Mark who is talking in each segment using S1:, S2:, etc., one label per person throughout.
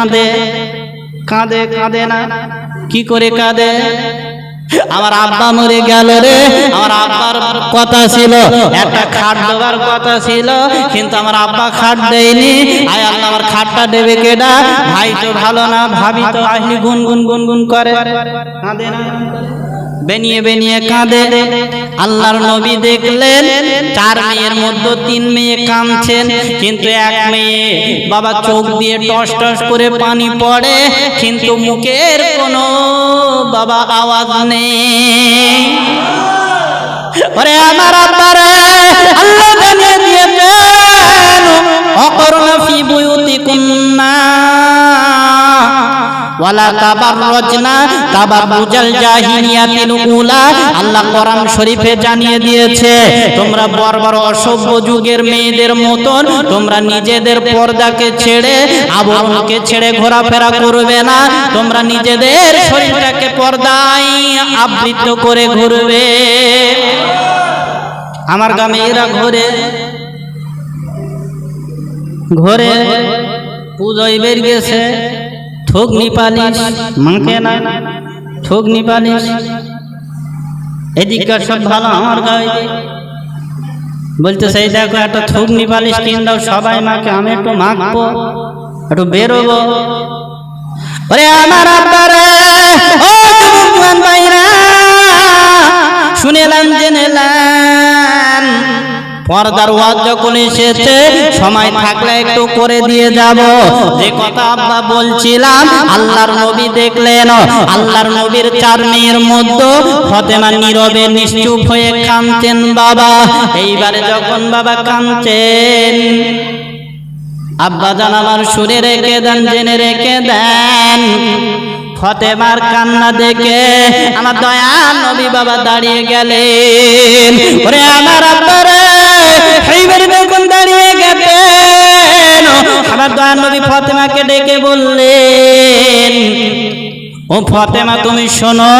S1: কাঁদে কাঁদে কাঁদে না। কি করে কাঁদে? আমার আব্বা মরে গেল রে। আমার আব্বার কথা ছিল, একটা খাট দেওয়ার কথা ছিল, কিন্তু আমার আব্বা খাট দেয়নি। আয় আল্লাহ, আমার খাটটা দেবে কেডা? ভাই তো ভালো না, ভাবি তো আসলি গুন গুন গুন গুন করে। কাঁদে না। বেনিয়ে বেনিয়ে কাঁদে। আল্লাহর নবী দেখলেন, চার মেয়ের মধ্যে তিন মেয়ে কাঁদছেন। কিন্তু এক মেয়ে বাবা চোখ দিয়ে টস টস করে পানি পড়ে, কিন্তু মুখের কোনো বাবা আওয়াজ নেই। আমার আব্বারে, আল্লাহ জানিয়ে দিয়েছেন অকরনা তাবাররাজনা তাবাররুজাল জাহিলিয়াতিল উলা, আল্লাহ কোরআন শরীফে জানিয়ে দিয়েছে, তোমরা বর্বর অসভ্য যুগের মেয়েদের মতন, তোমরা নিজেদের পর্দাকে ছেড়ে, আবরণকে ছেড়ে ঘোরাফেরা করবে না, তোমরা নিজেদের শরীরটাকে পর্দায় আবৃত করে ঘুরবে। আমার গ্রামে এরা ঘোরে, ঘরে, পুজোয় বের গেছে। ঠোকনি পালিশ। মাকে না ঠোকনি পালিশ। এদিককার সব ভালো আমার গায়ে। বলতে সেই দেখো একটা থুগনি পালিশ কিন দাও সবাই মাকে আমি একটু মাখবো একটু বেরোবো। ওরে আমার আব্বারে ও যুবক ভাইরা শুনেলাম জেনেলাম পর্দার ওয়াজ যখন এসেছে, সময় থাকলে একটু করে দিয়ে যাব। যে কথা আব্বা বলছিলাম, আল্লাহর নবী দেখলেন, আল্লাহর নবীর চার মেয়ের মধ্যে ফতেমা নীরবে নিশ্চুপ হয়ে কাঁদতেন বাবা। এইবারে যখন বাবা কাঁদতেন আব্বা জান আমার সুরে রেখে দেন, জেনে রেখে দেন, ফতেমার কান্না দেখে আমার দয়া নবী বাবা দাঁড়িয়ে গেলেন। ওরে আমার আব্বারে ফতেমাকে ডেকে বললেন, ও ফতেমা, তুমি শোনো,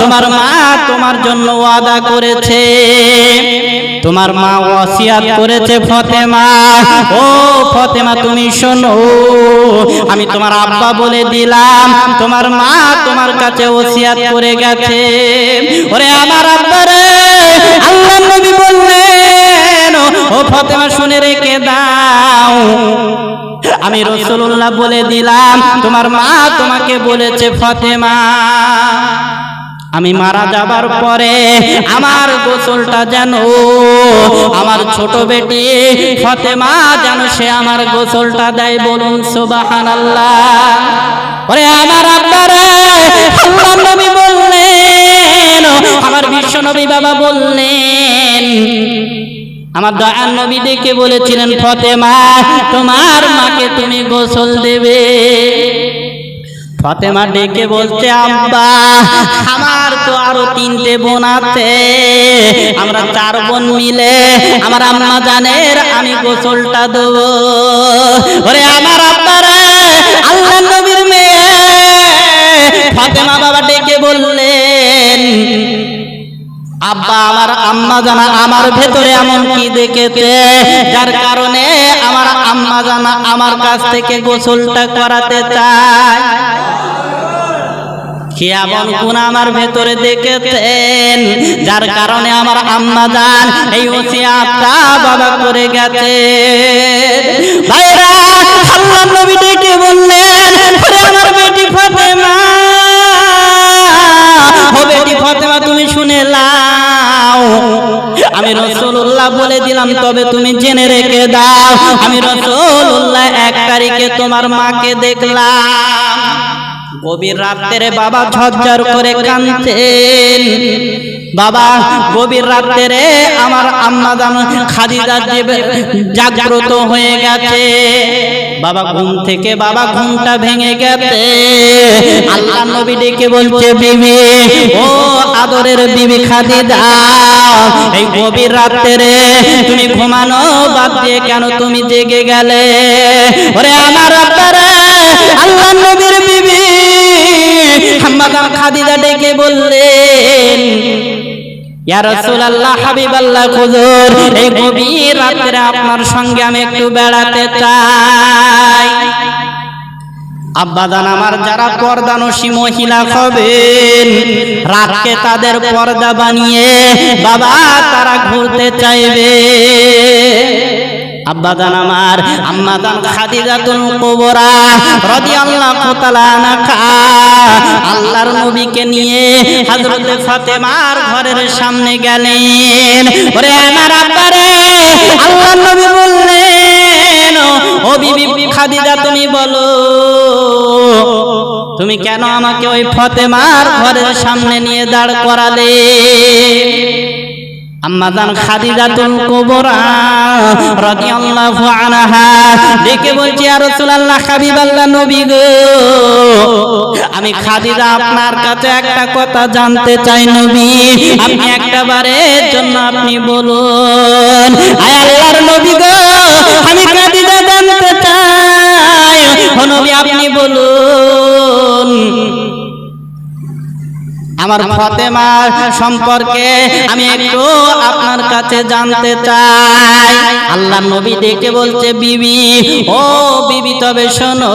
S1: তোমার মা তোমার জন্য ওয়াদা করেছে। তোমার মা ওয়াসিয়াত করেছে ফতেমা। ও ফতেমা, তুমি শোনো, আমি তোমার আব্বা বলে দিলাম, তোমার মা তোমার কাছে ওসিয়াত করে গেছে। ওরে আমার আব্বা রে আল্লাহ নবী বললেন, ও ফতেমা, শুনে রেখে দাও। আমি রসুল্লাহ বলে দিলাম, তোমার মা তোমাকে বলেছে ফতেমা। আমি মারা যাবার পরে আমার গোসলটা যেন, আমার ছোট বেটি ফতেমা যেন সে আমার গোসলটা দেয় বলুন সুবাহান আল্লাহ ওরে আমার আব্বারে নবী বললেন, আমার বিশ্ব নবী বাবা বললেন আমার দয়ার নবী ডেকে বলেছিলেন, ফতেমা, তোমার মাকে তুমি গোসল দেবে। ফতেমা ডেকে বলছে, আব্বা, আমার তো আরও তিনটে বোন আছে। আমরা চার বোন মিলে আমার আম্মা জানের আমি গোসলটা দেবো। আমার আব্বারা, আল্লাহ নবীর আম্মা জানা আমার ভেতরে এমন কি দেখেছে? যার কারণে আমার আম্মা জানা আমার কাছ থেকে গোসলটা করাতে চায়। কি এমন আমার ভেতরে দেখেছেন? যার কারণে আমার আম্মা জান এই বাবা করে গেছে। ভাইরা, আল্লাহ নবী ডেকে বললেন আমার বেটি ও বেটি তুমি শুনে লাও। আমি রসুল্লাহ বলে দিলাম, তবে তুমি জেনে রেখে দাও, আমি রসুল্লাহ এক তারিখে তোমার মাকে দেখলাম। গভীর রাত্রে বাবা ঝরঝর করে কাঁদতেন। বাবা, গভীর রাত্রে আমার আম্মা জান খাদিজা জাগ্রত হয়ে গেছে। বাবা ঘুম থেকে বাবা ঘুমটা ভেঙে গেছে। আল্লাহ নবী ডেকে বলছে, বিবি, ও আদরের বিবি খাদিজা, এই গভীর রাত্রে তুমি ঘুমানো বাদ দিয়ে কেন তুমি জেগে গেলে? ওরে আমার আব্বারে আল্লাহ নবীর বিবি হাম্মাদান খাদিজা ডেকে বললেন ইয়া রাসূলুল্লাহ, হাবিবাল্লাহ, হুজুর, এই গভীর রাতে আপনার সঙ্গে আমি একটু বেড়াতে চাই। আব্বাদান আমার, যারা পর্দানসী মহিলা হবেন, রাতকে তাদের পর্দা বানিয়ে বাবা তারা ঘুরতে চাইবে। আব্বাদান আমার আম্মাদান খাদিজাতুল কুবরা রাদিয়াল্লাহু তাআলা আনহা। আল্লাহর নবীকে নিয়ে হযরতে ফাতেমার ঘরের সামনে গেলেন। ওরে আমার আব্বারে আল্লাহর নবী বললেন, ও বিবি খাদিজা, তুমি বলো, তুমি কেন আমাকে ওই ফতেমার ঘরের সামনে নিয়ে দাঁড় করালে? আম্মাদান খাদিজাতুল কুবরা রাদিয়াল্লাহু আনহা। দেখে বলছি আর রাসূলুল্লাহ, হাবিবাল্লাহ নবী গো, আমি খাদিজা আপনার কাছে একটা কথা জানতে চাই নবী। আপনি একটা বারের জন্য আপনি বলুন, আয় আল্লাহর নবী গো, আমি খাদিজা জানতে চাই। নবী, আপনি বলুন আমার ফতেমার সম্পর্কে আমি একটু আপনার কাছে জানতে চাই আল্লাহ নবী ডেকে বলছে বিবি ও বিবি তবে শোনো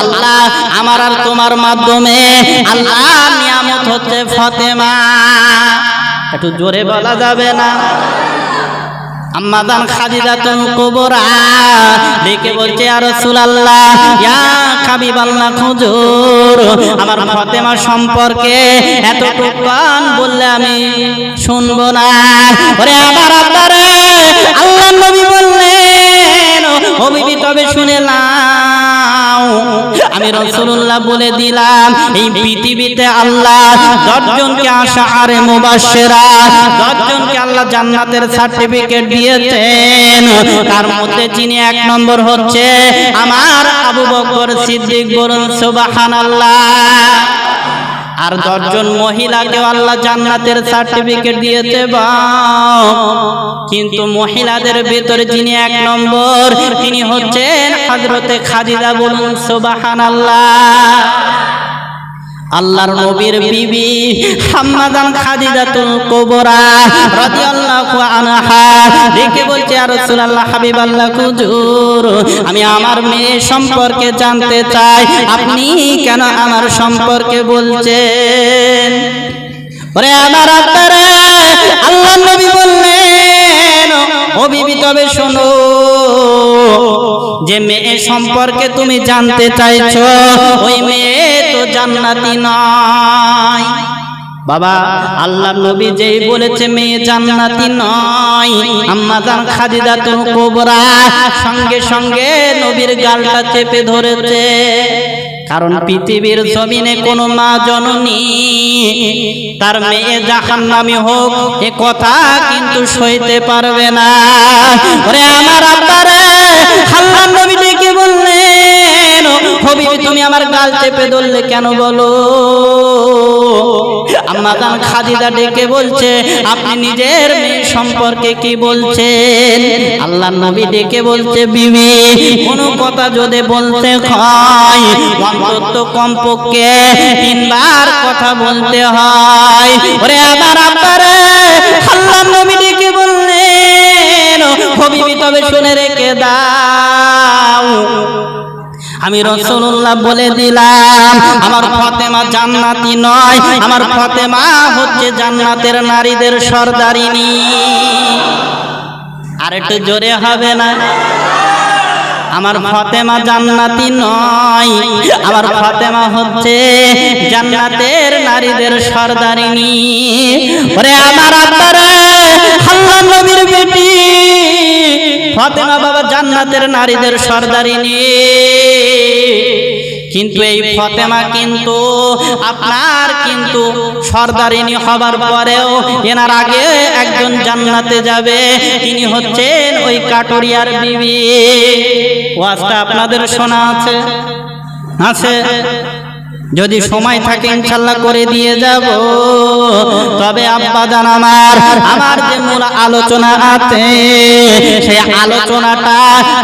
S1: আল্লাহ আমার আর তোমার মাধ্যমে আল্লাহ নিয়ামত হচ্ছে ফতেমা একটু জোরে বলা যাবে না আম্মাদান খাদিজাতুল কুবরা ডেকে বলছে আর রাসূলুল্লাহ, ইয়া হাবিবাল্লাহ হুজুর, আমার ফাতেমা সম্পর্কে এতটুকু গান বললে আমি শুনব না। ওরে আমার আব্বারে আল্লাহ নবী বললেন, ও বিবি, তবে শুনে নাও আমি রসুল্লাহ বলে দিলাম এই পৃথিবীতে আল্লাহ দশজনকে আসা আরে মুবাসেরা দশজনকে আল্লাহ জান্নাতের সার্টিফিকেট দিয়েছেন। তার মধ্যে যিনি এক নম্বর হচ্ছে আমার আবু বকর সিদ্দিক বলুন সুবাহান আল্লাহ আর দশজন মহিলাকে আল্লাহ জান্নাতের সার্টিফিকেট দিয়েছে বা কিন্তু মহিলাদের ভেতরে যিনি এক নম্বর তিনি হচ্ছেন হজরতে খাদিজা বলুন সুবাহান আল্লাহ আল্লাহর নবীর বিবি হাম্মাদান খাদিজাতুল কুবরা রাদিয়াল্লাহু আনহা। দেখে বলছে আর রাসূলুল্লাহ হাবিবাল্লাহ হুজুর আমি আমার মেয়ে সম্পর্কে জানতে চাই। আপনি কেন আমার সম্পর্কে বলছেন? ওরে আমার আত্মারে আল্লাহর নবী বললেন ও বিবি তবে শোনো যে মেয়ে সম্পর্কে তুমি জানতে চাইছো ওই মেয়ে জান্নাতি নয়। বাবা, আল্লাহ নবী যেই বলেছে, মেয়ে জান্নাতি নয়। আম্মা জান খাদিজা তো কোবরা সঙ্গে সঙ্গে নবীর গালটা চেপে ধরেছে। কারণ পৃথিবীর জমিনে কোনো মা জননী, তার মেয়ে জাহান্নামী হোক, এ কথা কিন্তু সইতে পারবে না। আমার আব্বারে, আল্লাহ নবী ডেকে বললেন হবি তুমি আমার গাল চেপে ধরলে কেন বলো? আম্মা জান খাদিজা ডেকে বলছে, আপনি নিজের মেয়ে সম্পর্কে কি বলছেন? আল্লাহ নবী ডেকে বলছে, বিবি, কোনো কথা যদি বলতে হয়, অন্তত কমপক্ষে তিনবার কথা বলতে হয়। ওরে আমার আব্বারে আল্লাহ নবী ডেকে বললেন, হবিবি, তবে শুনে রেখে দাও। আমি রসুল্লাহ বলে দিলাম আমার ফতেমা জান্নাতি নয় আমার ফতেমা হচ্ছে জান্নাতের নারীদের সর্দারিনী। আর একটু জোরে হবে না? আমার ফতেমা জান্নাতি নয় আমার ফতেমা হচ্ছে জান্নাতের নারীদের সর্দারিনী। ওরে আমার আব্বারে আল্লাহ নবীর বেটি। ফতেমা বাবা জান্নাতের নারীদের সর্দারিনী। কিন্তু এই ফতেমা কিন্তু আপনার কিন্তু সর্দারিনী হবার পরেও এনার আগে একজন জান্নাতে যাবে। তিনি হচ্ছেন ওই কাটুরিয়ার বিবি। ওয়াজটা আপনাদের শোনা আছে? আছে? যদি সময় থাকে ইনশাল্লাহ করে দিয়ে যাব। তবে আব্বা জান আমার আমার যে মূল আলোচনা আছে সেই আলোচনাটা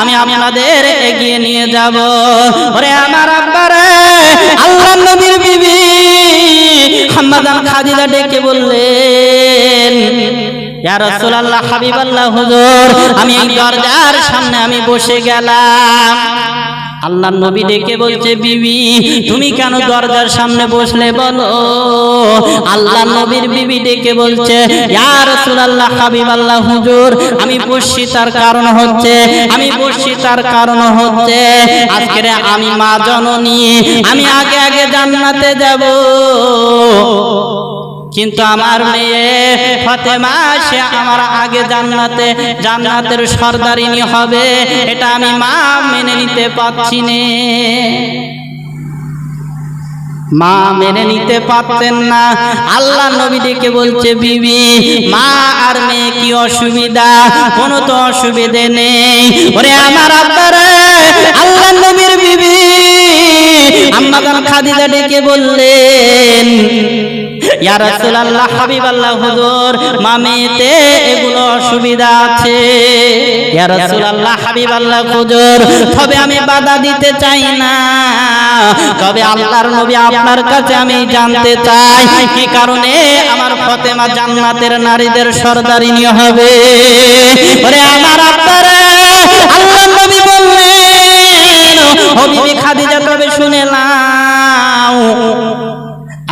S1: আমি আপনাদের এগিয়ে নিয়ে যাব। ওরে আমার আব্বারে আল্লাহ নবীর বিবি। হাম্মাদান খাদিজা ডেকে বললেন ইয়া রাসূলুল্লাহ হাবিবাল্লাহ হুজুর আমি এই দরজার সামনে আমি বসে গেলাম। আল্লাহ নবী ডেকে বলছে, বিবি, তুমি কেন দরজার সামনে বসলে বলো? আল্লাহ নবীর বিবি ডেকে বলছে, ইয়া রাসূলুল্লাহ, হাবিবাল্লাহ, হুজুর, আমি বসছি তার কারণ হচ্ছে, আমি বসছি তার কারণ হচ্ছে আজকে আমি মা জননী, আমি আগে আগে জান্নাতে যাব। কিন্তু আমার মেয়ে ফাতেমা, সে আমার আগে জান্নাতে, জান্নাতের সর্দারিনী হবে, এটা আমি মা মেনে নিতে পারছি নে। মা মেনে নিতে পারতেন না। আল্লাহ নবী ডেকে বলছে, বিবি, মা আর মেয়ে কি অসুবিধা? কোনো তো অসুবিধে নেই। ওরে আমার আব্বারে, আল্লাহ নবীর বিবি। আম্মা খাদিজা ডেকে বললেন ইয়া রাসূলুল্লাহ, হাবিবাল্লাহ, হুজুর, মামেতে এগুলো অসুবিধা আছে। ইয়া রাসূলুল্লাহ, হাবিবাল্লাহ, হুজুর, তবে আমি বাধা দিতে চাই না। তবে আল্লাহর নবী আপনার কাছে আমি জানতে চাই কি কারণে আমার ফাতেমা জান্নাতের নারীদের সর্দারিনী হবে। ওরে আমার আব্বারে, আল্লাহর নবী বললেন, ও বিবি খাদিজা, তবে শুনে নাও।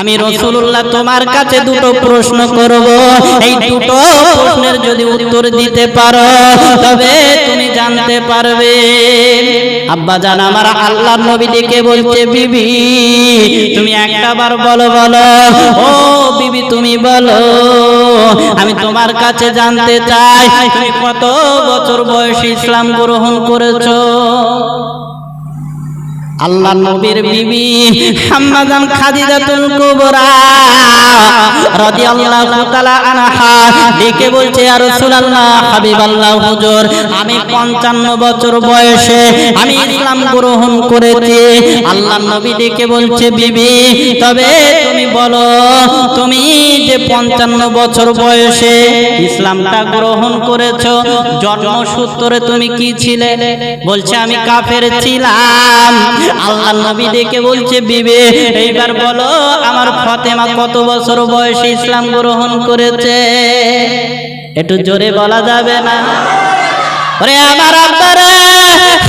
S1: আমি রসুল্লাহ তোমার কাছে দুটো প্রশ্ন করব। এই দুটো প্রশ্নের যদি উত্তর দিতে পারো, তবে তুমি জানতে পারবে। আব্বা জান, আমার আল্লাহর নবী ডেকে বলছে, বিবি, তুমি একটা বার বলো বলো। ও বিবি, তুমি বলো, আমি তোমার কাছে জানতে চাই, তুমি কত বছর বয়সে ইসলাম গ্রহণ করেছ? আল্লাহ নবীর বিবি হাম্মাদান খাদিজাতুল কুবরা রাদিয়াল্লাহু তাআলা আনহা ডেকে বলছে, ইয়া রাসূলুল্লাহ, হাবিবাল্লাহ হুজুর, আমি 55 বছর বয়সে আমি ইসলাম গ্রহণ করেছি। আল্লাহ নবী ডেকে বলছে, বিবি, তবে তুমি বলো, তুমি যে 55 বছর বয়সে ইসলামটা গ্রহণ করেছ, জন্মসূত্রে তুমি কি ছিলে? বলছে, আমি কাফের ছিলাম। আল্লাহ নবী ডেকে বলছে, বিবে, এইবার বলো, আমার ফাতেমা কত বছর বয়সে ইসলাম গ্রহণ করেছে? একটু জোরে বলা যাবে না? ওরে আমার আব্বারে,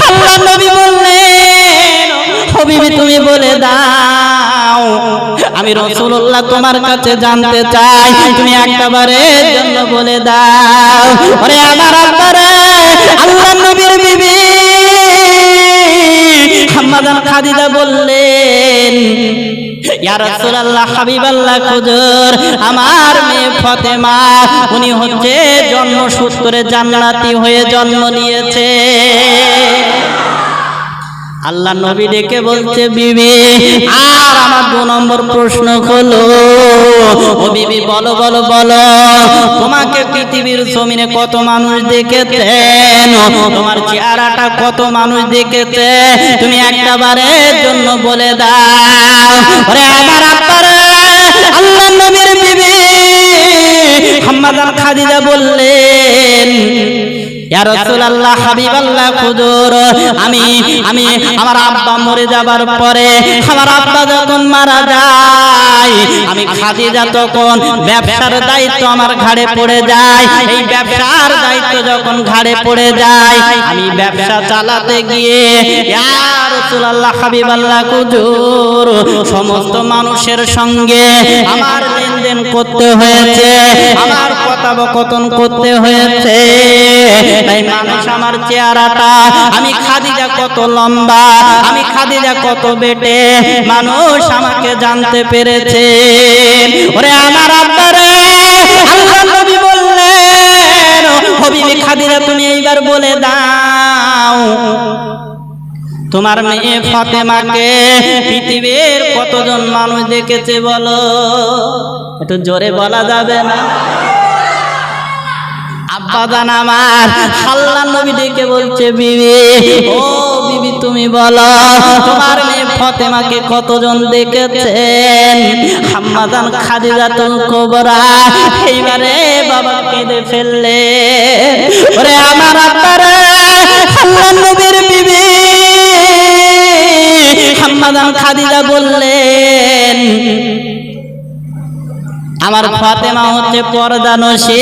S1: আল্লাহ নবী বললেন ও বিবি তুমি বলে দাও, আমি রসুল্লাহ তোমার কাছে জানতে চাই, তুমি একবারের জন্য বলে দাও। ওরে আমার আব্বারে, আল্লাহ নবীর বিবি খাদিজা বললেন আমার মেয়ে ফতেমা উনি হচ্ছে জন্মসূত্রে জান্নাতি হয়ে জন্ম নিয়েছে। আল্লাহ নবী ডেকে বলছে, বিবি, আর আমার দু নম্বর প্রশ্ন হলো, ও বিবি, বলো বলো বলো, তোমাকে পৃথিবীর জমিনে কত মানুষ দেখেছেন? তোমার চেহারাটা কত মানুষ দেখেছে তুমি একটা বারের জন্য বলে দাও। আল্লাহ নবীর বিবি, হাম্মাদান খাদিজা বললেন হাবিবাল্লাহ, হুজুর। আমি আমি আমার আব্বা মরে যাবার পরে আমার আব্বা যখন মারা যায়, আমি খাদিজা তখন ব্যবসার দায়িত্ব আমার ঘাড়ে পড়ে যায়। এই ব্যবসার দায়িত্ব যখন ঘাড়ে পড়ে যায়, আমি ব্যবসা চালাতে গিয়ে, ইয়া রাসূলুল্লাহ, হাবিবাল্লাহ, হুজুর, সমস্ত মানুষের সঙ্গে আমার লেনদেন করতে হয়েছে, আমার কথোপকথন করতে হয়েছে। তাই মানুষ আমার চেহারাটা, আমি খাদিজা কত লম্বা, আমি খাদিজা কত বেটে, মানুষ আমাকে জানতে পেরেছে। ওরে আমার আব্বারে, আল্লাহ নবী বললেন, হবিবি খাদিজা, তুমি এইবার বলে দাও তোমার মেয়ে ফাতেমাকে পৃথিবীর কতজন মানুষ দেখেছে বলো? একটু জোরে বলা যাবে না? আমার তুমি বলো, তোমার মেয়ে ফাতেমাকে কতজন দেখেছেন? হাম্মাদান খাদিজাতুল কুবরা এইবারে বাবা কেঁদে ফেললে আমার আব্বারে নবীর বিবি হাম্মাদান খাদিজা বললেন আমার ফাতেমা হচ্ছে পর্দানসী।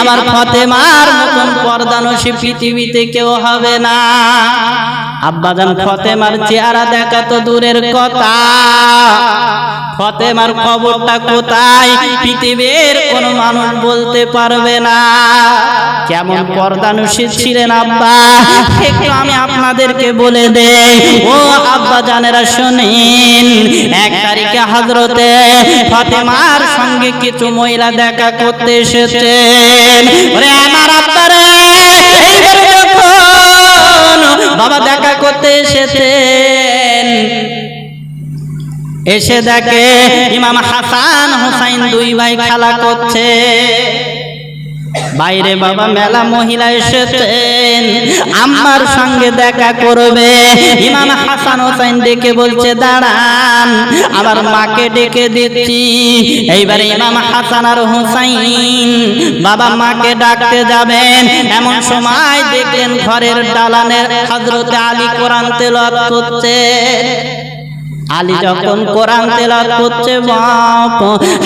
S1: আমার ফাতেমার মতন পর্দানসী পৃথিবীতে কেউ হবে না। আব্বাজান ফতেমার চেহারা দেখা তো দূরের কথা। ফতেমার খবরটা কোথায়? পৃথিবীর কোন মানুষ বলতে পারবে না। কেমন পর্দানুষী ছিলেন আব্বা? একটু আমি আপনাদেরকে বলে দেই। ও আব্বা জানেরা শুনেন, এক তারিখে হজরতে ফতেমার সঙ্গে কিছু মহিলা দেখা করতে এসেছেন। আমার আব্বারে বাবা দেখা করতে এসেছেন, এসে দেখে ইমাম হাসান হোসাইন দুই ভাই খেলা করছে। বাইরে বাবা মেলা মহিলা এসেছেন। আমার সঙ্গে দেখা করবে। ইমাম হাসান হোসাইন ডেকে বলছে দাঁড়ান আমার মাকে ডেকে দিচ্ছি। এইবারে ইমাম হাসান আর হোসাইন বাবা মাকে ডাকতে যাবেন। এমন সময় দেখলেন ঘরের দালানের হজরতে আলী কোরআন তেলাওয়াত করছে। আলী যখন কোরআন তেলাওয়াত করছে বাপ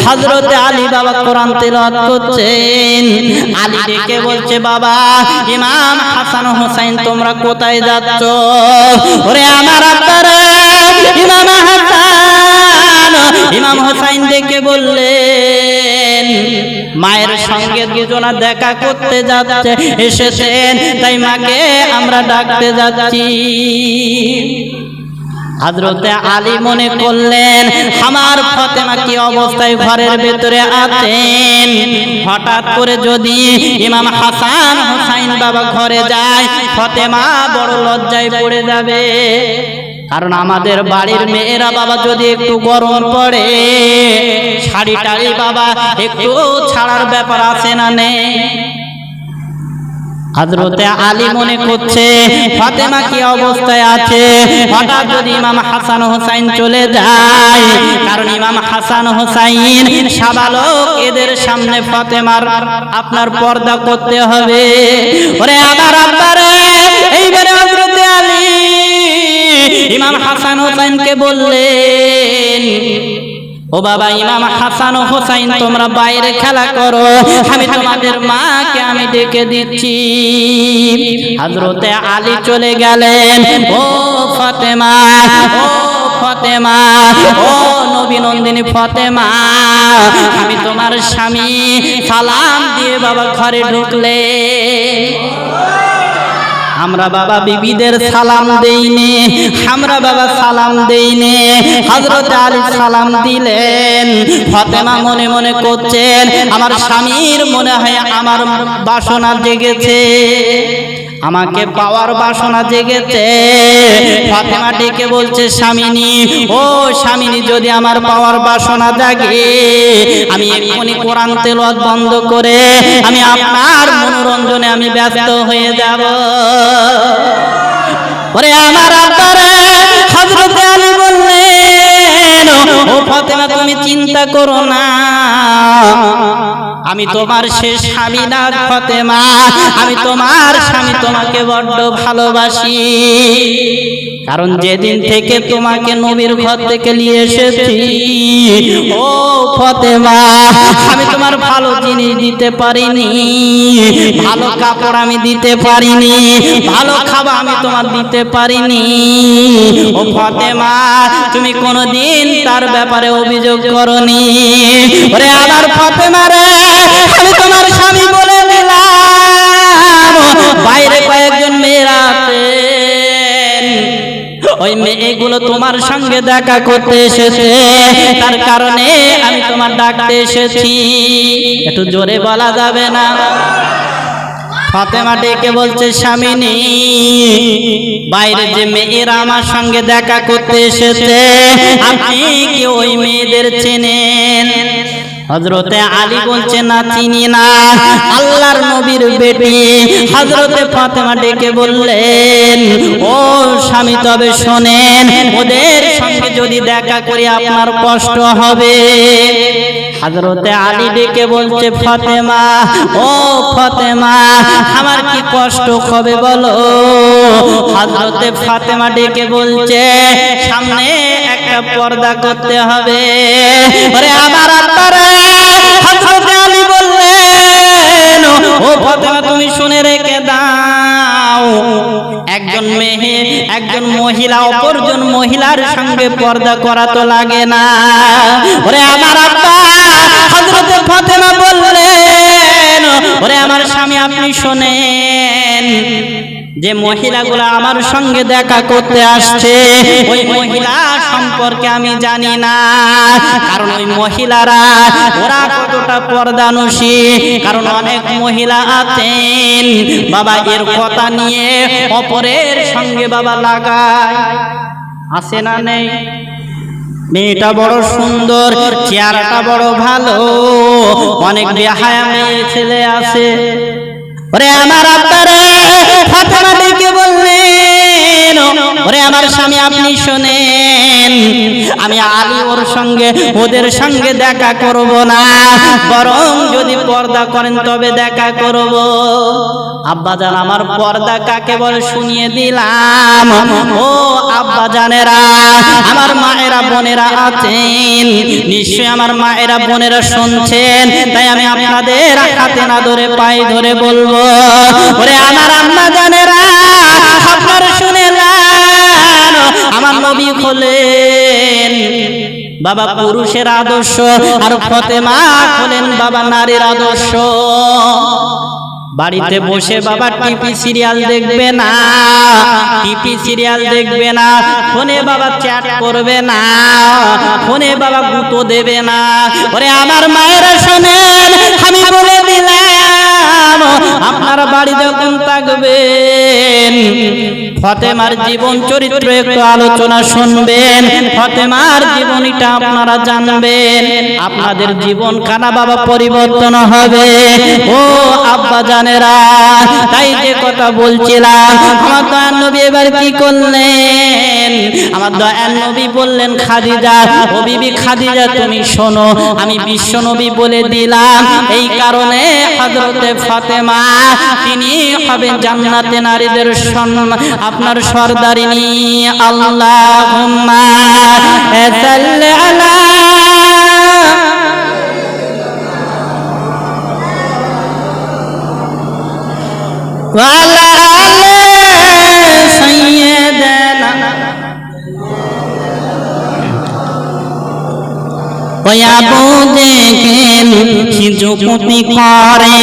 S1: হযরতে আলী বাবা কোরআন তেলাওয়াত করছেন। আলী ডেকে বলছে বাবা ইমাম হাসান হোসেন তোমরা কোথায় যাচ্ছ? ওরে আমার আব্বারে ইমাম হাসান ইমাম হোসেন ডেকে বললেন মায়ের সঙ্গে দুজনা দেখা করতে যাচ্ছে এসেছেন তাই মাকে আমরা ডাকতে যাচ্ছি। হজরতে আলী মনে করলেন, আমার ফতেমা কি অবস্থায় ঘরের ভেতরে আছেন? হঠাৎ করে যদি ইমাম হাসান হোসাইন বাবা ঘরে যায়, ফতেমা বড় লজ্জায় পড়ে যাবে। কারণ আমাদের বাড়ির মেয়েরা বাবা যদি একটু গরম পড়ে শাড়ি টাড়ি বাবা একটু ছাড়ার ব্যাপার আছে না নেই? হজরতে আলী মনে করছে ফাতেমা কি অবস্থায় আছে? হঠাৎ যদি ইমাম হাসান হোসাইন চলে যায় কারণ ইমাম হাসান হোসাইন সাবালক এদের সামনে ফাতেমার আপনার পর্দা করতে হবে। ওরে আমার আব্বারে এইবারে হজরতে আলী ইমাম হাসান হোসাইনকে বললেন ও বাবা, ইমাম হাসান হোসাইন, তোমরা বাইরে খেলা করো। আমি তোমাদের মাকে আমি ডেকে দিচ্ছি। হজরতে আলী চলে গেলেন। ও ফতেমা ও ফতেমা, ও নবী নন্দিনী ফতেমা, আমি তোমার স্বামী। সালাম দিয়ে বাবা ঘরে ঢুকলে আমরা বাবা বিবিদের সালাম দেই নে, আমরা বাবা সালাম দেই নে। হযরত আলী সালাম দিলেন, ফাতেমা মনে মনে করছেন, আমার স্বামীর মনে হয় আমার বাসনা জেগেছে। আমাকে পাওয়ার বাসনা জেগেছে। ফাতেমা ডেকে বলছে স্বামিনী ও স্বামিনী যদি আমার পাওয়ার বাসনা জাগে আমি এক্ষুনি কোরআন তেলাওয়াত বন্ধ করে আমি আপনার মনোরঞ্জনে আমি ব্যস্ত হয়ে যাব। ওরে আমার আব্বারে হযরত আলী বললেন ও ফাতেমা তুমি চিন্তা করো না। আমি তোমার শেষ স্বামী না ফতেমা। আমি তোমার স্বামী তোমাকে বড্ড ভালোবাসি। কারণ যেদিন থেকে তোমাকে নবীর ঘর থেকে নিয়ে এসেছি, ও ফতেমা, আমি তোমার ভালো জিনিস দিতে পারিনি, ভালো কাপড় আমি দিতে পারিনি, ভালো খাবার আমি তোমার দিতে পারিনি। ও ফতেমা, তুমি কোনোদিন তার ব্যাপারে অভিযোগ করনি। আমার ফতেমা রে! আমি তোমার স্বামী বলে দিলাম বাইরে কয়েকজন মেয়েরা ওই মেয়েগুলো তোমার সঙ্গে দেখা করতে এসেছে। তার কারণে আমি তোমার ডাকতে এসেছি। একটু জোরে বলা যাবে না? ফাতেমা ডেকে বলছে স্বামিনী বাইরে যে মেয়েরা আমার সঙ্গে দেখা করতে এসেছে, আপনি কি ওই মেয়েদের চেনেন? হজরতে আলী বলছে, না, চিনি না। আল্লাহর নবীর বেটি হজরতে ফাতেমা ডেকে বললেন, ও স্বামী, তবে শোনেন, ওদের সঙ্গে যদি দেখা করি আপনার কষ্ট হবে। হজরতে আলী ডেকে বলছে, ফাতেমা, ও ফাতেমা, আমার কি কষ্ট হবে বলো? হজরতে ফাতেমা ডেকে বলছে, সামনে একটা পর্দা করতে হবে। ব্যাপারে হযরত আলী দাও। একজন মেয়ে, একজন মহিলা, অপরজন মহিলার সঙ্গে পর্দা করা তো লাগে না। ওরে আমার আব্বা, হযরত ফাতেমা বললেন, ওরে আমার স্বামী, আপনি শোনেন। যে মহিলাগুলো আমার সঙ্গে দেখা করতে আসছে। ওই মহিলা সম্পর্কে আমি জানি না, কারণ ওই মহিলারা ওরা কতটা পর্দানুষী, কারণ অনেক মহিলা আছেন। বাবা এর কথা নিয়ে অপরের সঙ্গে বাবা লাগায়। আছে না নেই? মেয়েটা বড় সুন্দর, চেহারাটা বড় ভালো, অনেক বেহায়া মেয়ে ছেলে আছে। ওরে আমার আব্বারে ফাতেমা ডেকে বললেন ওরে আমার স্বামী আপনি শোনেন। আমি আলী ওর সঙ্গে, ওদের সঙ্গে দেখা করব না। বরং যদি পর্দা করেন, তবে দেখা করব। আব্বা জান আমার পর্দা কাকে বলে শুনিয়ে দিলাম। ও আব্বা জানেরা আমার মায়েরা, বোনেরা আছেন। নিশ্চয় আমার মায়েরা, বোনেরা শুনছেন। তাই আমি আপনাদের হাতে না ধরে, পায়ে ধরে বলব, ওরে আমার আম্মা জানেরা বাবা পুরুষের আদর্শ আর ফতেমা খোলেন বাবা নারীর আদর্শ। বাড়িতে বসে বাবা টিভি সিরিয়াল দেখবে না টিভি সিরিয়াল দেখবে না, ফোনে বাবা চ্যাট করবে না, ফোনে বাবা গুঁতো দেবে না। ওরে আমার মায়েরা শোনেন আমি বলে দিলাম আপনারা বাড়ি যখন থাকবেন? ফতেমার জীবন চরিত্র একটু আলোচনা শুনবেন। ফতেমার জীবনীটা আপনারা জানবেন। আপনাদের জীবন কানা বাবা পরিবর্তন হবে। ও আব্বা জানেরা, তাই যে কথা বলছিলাম, আমার নবী এবার কি করলেন? আমার দয়ার নবী বললেন, খাদিজা, ও বিবি খাদিজা, তুমি শোনো, আমি বিশ্ব নবী বলে দিলাম। এই কারণে ফাতেমা তিনি হবেন জান্নাতে নারীদের সম্মান আপনার সর্দারিনী, আল্লাহুম্মা আলা ওয়া আবু দেখেন কি যুক্তি করে।